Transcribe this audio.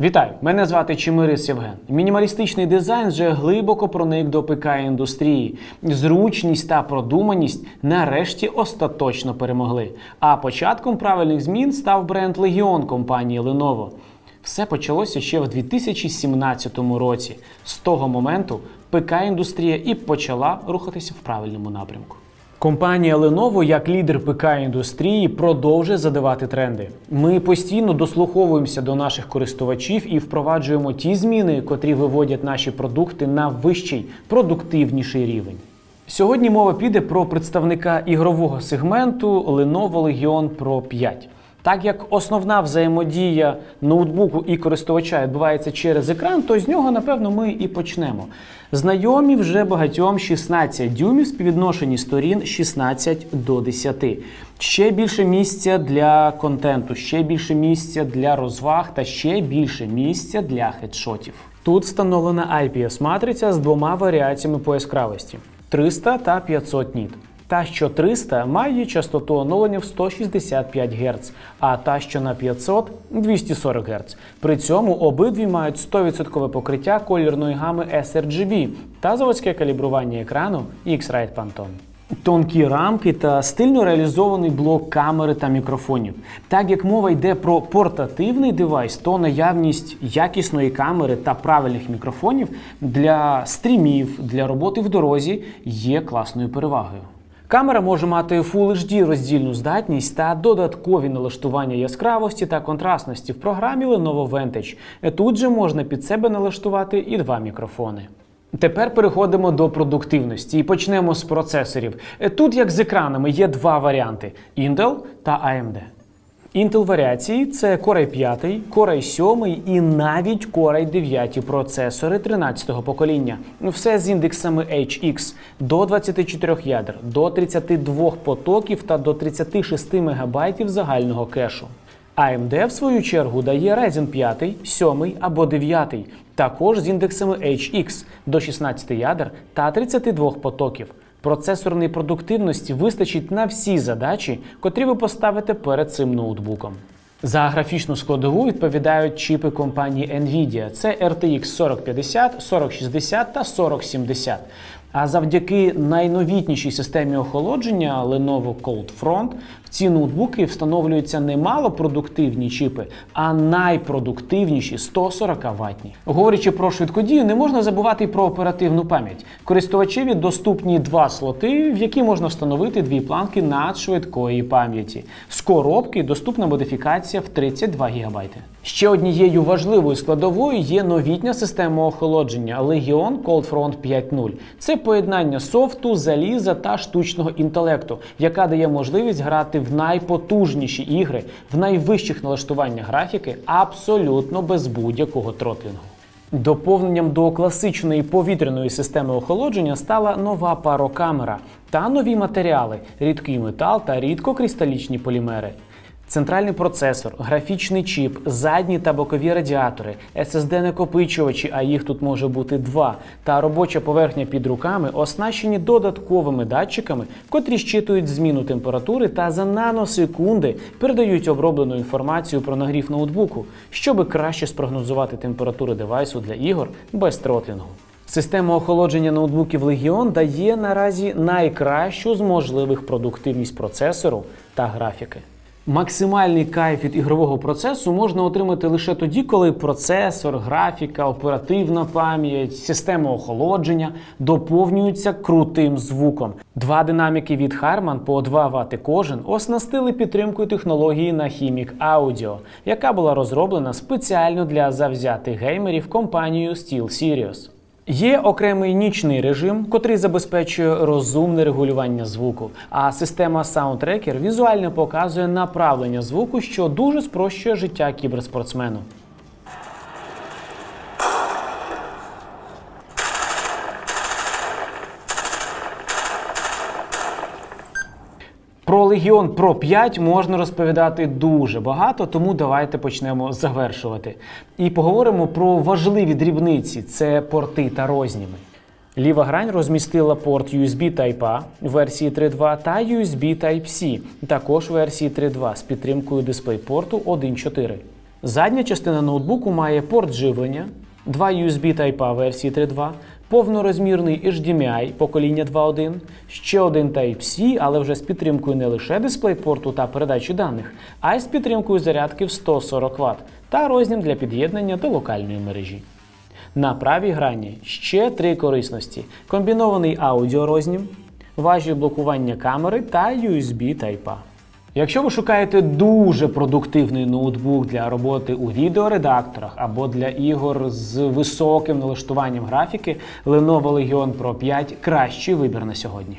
Вітаю! Мене звати Чимирис Євген. Мінімалістичний дизайн вже глибоко проник до ПК індустрії. Зручність та продуманість нарешті остаточно перемогли. А початком правильних змін став бренд Legion компанії Lenovo. Все почалося ще в 2017 році. З того моменту ПК індустрія і почала рухатися в правильному напрямку. Компанія Lenovo, як лідер ПК індустрії, продовжує задавати тренди. Ми постійно дослуховуємося до наших користувачів і впроваджуємо ті зміни, котрі виводять наші продукти на вищий, продуктивніший рівень. Сьогодні мова піде про представника ігрового сегменту Lenovo Legion Pro 5. Так як основна взаємодія ноутбуку і користувача відбувається через екран, то з нього, напевно, ми і почнемо. Знайомі вже багатьом 16 дюймів співвідношенні сторін 16 до 10. Ще більше місця для контенту, ще більше місця для розваг та ще більше місця для хедшотів. Тут встановлена IPS-матриця з двома варіаціями по яскравості 300 та 500 ніт. Та, що 300 має частоту оновлення в 165 Гц, а та, що на 500 240 Гц. При цьому обидві мають 100% покриття колірної гами sRGB та заводське калібрування екрану X-Rite Pantone. Тонкі рамки та стильно реалізований блок камери та мікрофонів. Так як мова йде про портативний девайс, то наявність якісної камери та правильних мікрофонів для стрімів, для роботи в дорозі є класною перевагою. Камера може мати Full HD роздільну здатність та додаткові налаштування яскравості та контрастності в програмі Lenovo Vantage. Тут же можна під себе налаштувати і два мікрофони. Тепер переходимо до продуктивності і почнемо з процесорів. Тут, як з екранами, є два варіанти: Intel та AMD. Intel варіації це Core i 5, Core i 7 і навіть Core i 9 процесори 13-го покоління. Все з індексами HX до 24 ядер, до 32 потоків та до 36 МБ загального кешу. AMD, в свою чергу, дає Ryzen 5, 7 або 9, також з індексами HX до 16 ядер та 32 потоків. Процесорної продуктивності вистачить на всі задачі, котрі ви поставите перед цим ноутбуком. За графічну складову відповідають чіпи компанії Nvidia. Це RTX 4050, 4060 та 4070. А завдяки найновітнішій системі охолодження Lenovo Cold Front ці ноутбуки встановлюються не малопродуктивні чіпи, а найпродуктивніші 140 ватні. Говорячи про швидкодію, не можна забувати й про оперативну пам'ять. Користувачеві доступні два слоти, в які можна встановити дві планки надшвидкої пам'яті. З коробки доступна модифікація в 32 ГБ. Ще однією важливою складовою є новітня система охолодження Legion Cold Front 5.0. Це поєднання софту, заліза та штучного інтелекту, яка дає можливість грати в найпотужніші ігри в найвищих налаштуваннях графіки абсолютно без будь-якого тротлінгу. Доповненням до класичної повітряної системи охолодження стала нова парокамера та нові матеріали рідкий метал та рідкокристалічні полімери. Центральний процесор, графічний чіп, задні та бокові радіатори, SSD-накопичувачі, а їх тут може бути два, та робоча поверхня під руками оснащені додатковими датчиками, котрі щитують зміну температури та за наносекунди передають оброблену інформацію про нагрів ноутбуку, щоби краще спрогнозувати температури девайсу для ігор без тротлінгу. Система охолодження ноутбуків Legion дає наразі найкращу з можливих продуктивність процесору та графіки. Максимальний кайф від ігрового процесу можна отримати лише тоді, коли процесор, графіка, оперативна пам'ять, система охолодження доповнюються крутим звуком. Два динаміки від Harman по 2 Вт кожен оснастили підтримкою технології Nahimic Audio, яка була розроблена спеціально для завзятих геймерів компанією SteelSerios. Є окремий нічний режим, котрий забезпечує розумне регулювання звуку. А система Soundtracker візуально показує направлення звуку, що дуже спрощує життя кіберспортсмену. Про Legion Pro 5 можна розповідати дуже багато, тому давайте почнемо завершувати. І поговоримо про важливі дрібниці це порти та розніми. Ліва грань розмістила порт USB Type-A версії 3.2 та USB Type-C, також версії 3.2 з підтримкою DisplayPort 1.4. Задня частина ноутбуку має порт живлення, два USB Type-A версії 3.2, повнорозмірний HDMI покоління 2.1, ще один Type-C, але вже з підтримкою не лише дисплейпорту та передачі даних, а й з підтримкою зарядки в 140 Вт та рознім для під'єднання до локальної мережі. На правій грані ще три корисності: комбінований аудіорознім, важіль блокування камери та USB Type-A. Якщо ви шукаєте дуже продуктивний ноутбук для роботи у відеоредакторах або для ігор з високим налаштуванням графіки, Lenovo Legion Pro 5 кращий вибір на сьогодні.